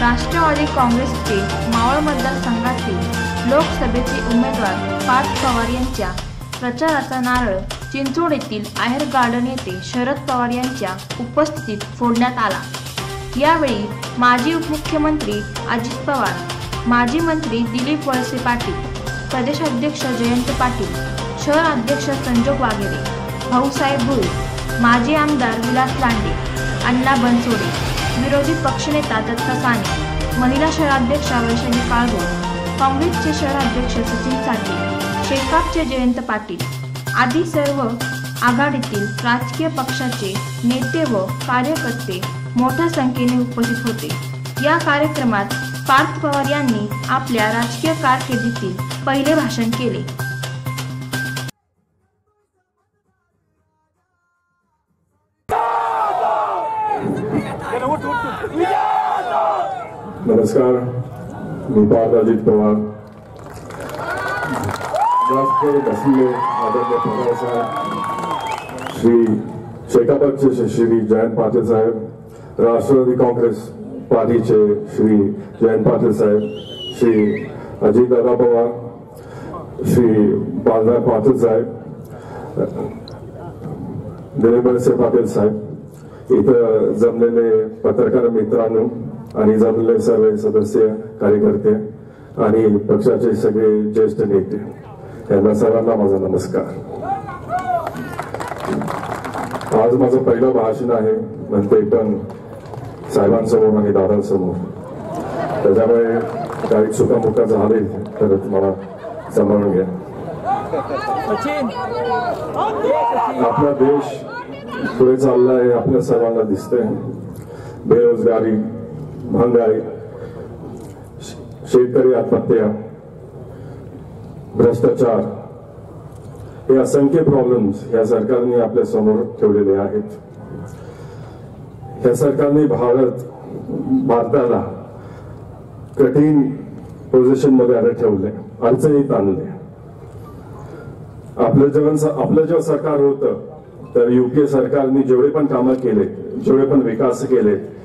राष्ट्रवादी काँग्रेसचे मावळ मतदारसंघातील लोकसभेचे उमेदवार पार्थ पवार यांच्या प्रचाराचा नारळ चिंचोड येथील आहेर गार्डन येथे शरद पवार यांच्या उपस्थितीत फोडण्यात आला. यावेळी माजी उपमुख्यमंत्री अजित पवार माजी मंत्री दिलीप वळसे पाटील प्रदेशाध्यक्ष जयंत पाटील शहर अध्यक्ष संजोग वाघेरे भाऊसाहेब भुई माजी आमदार विलास लांडे अण्णा बनसोडे विरोधी पक्षनेता दत्ता साने. महिला शहराध्यक्षा वैशाली काळभोर काँग्रेसचे शहराध्यक्ष सचिन साठे शेकापचे जयंत पाटील आदी सर्व आघाडीतील राजकीय पक्षाचे नेते व कार्यकर्ते मोठ्या संख्येने उपस्थित होते. या कार्यक्रमात पार्थ पवार यांनी आपल्या राजकीय कारकिर्दीतील पहिले भाषण केले. नमस्कार मी पार्थ अजित पवार. बसले आदरणीय पवार साहेब श्री शेकापचे श्री जयंत पाटील साहेब राष्ट्रवादी काँग्रेस पार्टीचे श्री जयंत पाटील साहेब श्री अजितदादा पवार श्री बालराज पाटील साहेब दिलीप पाटील साहेब इथं जमलेले पत्रकार मित्रांनो आणि जमलेले सर्व सदस्य कार्यकर्ते आणि पक्षाचे सगळे ज्येष्ठ नेते यांना सर्वांना माझा नमस्कार. आज माझं पहिलं भाषण आहे म्हणते पण साहेबांसमोर आणि दादांसमोर. त्याच्यामुळे काही चुकामुका झाले तर मला सांभाळून घ्या. आपला देश पुढे चाललं आहे आपल्या सर्वांना दिसतंय. बेरोजगारी महागाई शेतकरी आत्महत्या भ्रष्टाचार हे असंख्य प्रॉब्लेम्स या सरकारने आपल्यासमोर ठेवलेले आहेत. या सरकारने भारत भारताला कठीण पोझिशनमध्ये आता ठेवले अडचणीत आणले आपलं जेव्हा आपलं जेव्हा सरकार होतं. तर युपीए सरकारने जेवढे पण कामं केले जेवढे पण विकास केले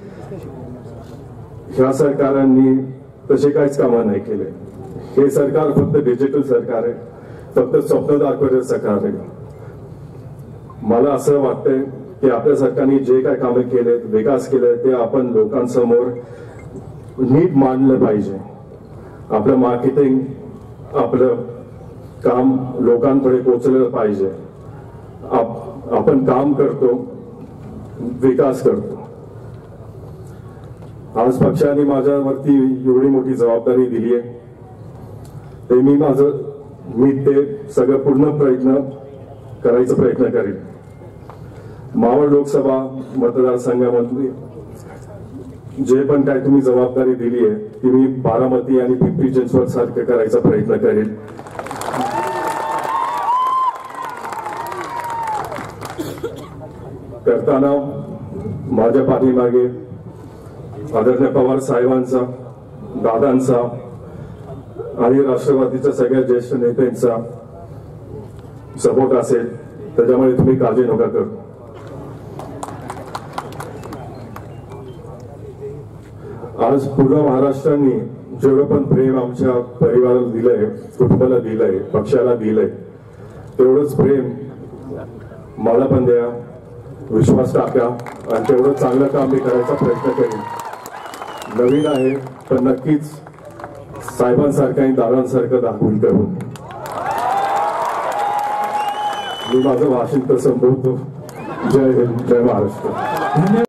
ह्या सरकारांनी तसे काहीच कामं नाही केले. हे सरकार फक्त डिजिटल सरकार आहे फक्त स्वप्न दाखवलेलं सरकार आहे. मला असं वाटतंय की आपल्या सरकारने जे काय कामं केले विकास केले ते आपण लोकांसमोर नीट मांडलं पाहिजे. आपलं मार्केटिंग आपलं काम लोकांकडे पोचलं पाहिजे. आप- आपण काम करतो विकास करतो. आज पक्षाने माझ्यावरती एवढी मोठी जबाबदारी दिली आहे. ते मी माझं मी ते सगळं पूर्ण प्रयत्न करायचा प्रयत्न करेन. मावळ लोकसभा मतदारसंघामधली जे पण काय तुम्ही जबाबदारी दिली आहे ती मी बारामती आणि पिंपरी चिंचवड सारखं करायचा प्रयत्न करेन. करताना माझ्या पाठीमागे आदरणीय पवार साहेबांचा दादांचा आणि राष्ट्रवादीच्या सगळ्या ज्येष्ठ नेत्यांचा सपोर्ट असेल त्याच्यामुळे तुम्ही काळजी नका कर. आज पूर्ण महाराष्ट्रांनी जेवढं पण प्रेम आमच्या परिवाराला दिलंय कुटुंबाला दिलंय पक्षाला दिलंय तेवढंच प्रेम मला पण द्या. विश्वास टाका आणि तेवढं चांगलं काम मी करायचा प्रयत्न करेन. नवीन आहे पण नक्कीच साहेबांसारखं आणि दादांसारखं दाखवून करून मी माझं भाषण तर जय हिंद जय महाराष्ट्र.